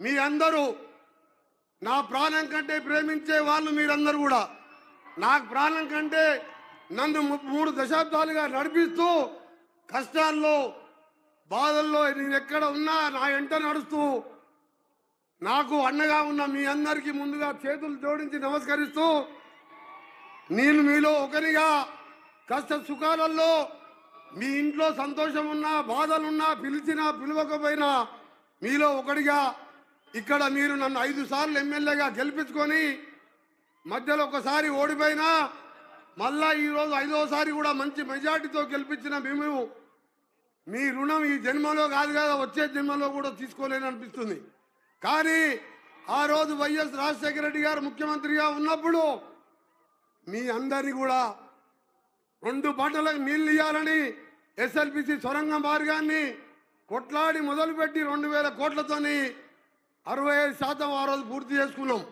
మీ అందరూ నా ప్రాణం కంటే ప్రేమించే వాళ్ళు మీరందరూ కూడా. నాకు ప్రాణం కంటే నన్ను మూడు దశాబ్దాలుగా నడిపిస్తూ కష్టాల్లో బాధల్లో నేను ఎక్కడ ఉన్నా నా వెంట నడుస్తూ నాకు అన్నగా ఉన్న మీ అందరికీ ముందుగా చేతులు జోడించి నమస్కరిస్తూ నేను మీలో ఒకరిగా కష్ట సుఖాలలో మీ ఇంట్లో సంతోషం ఉన్నా బాధలున్నా పిలిచినా పిలవకపోయినా మీలో ఒకడిగా ఇక్కడ మీరు నన్ను ఐదు సార్లు ఎమ్మెల్యేగా గెలిపించుకొని మధ్యలో ఒకసారి ఓడిపోయినా మళ్ళా ఈరోజు ఐదోసారి కూడా మంచి మెజార్టీతో గెలిపించిన మేము మీ రుణం ఈ జన్మలో కాదు కదా వచ్చే జన్మలో కూడా తీసుకోలేని అనిపిస్తుంది. కానీ ఆ రోజు వైఎస్ రాజశేఖర రెడ్డి గారు ముఖ్యమంత్రిగా ఉన్నప్పుడు మీ అందరినీ కూడా రెండు పంటలకు నీళ్ళు ఇవ్వాలని ఎస్ఎల్పిసి సొరంగ మార్గాన్ని కొట్లాడి మొదలుపెట్టి రెండు వేల కోట్లతోని అరవై ఐదు శాతం ఆ రోజు పూర్తి చేసుకున్నాం.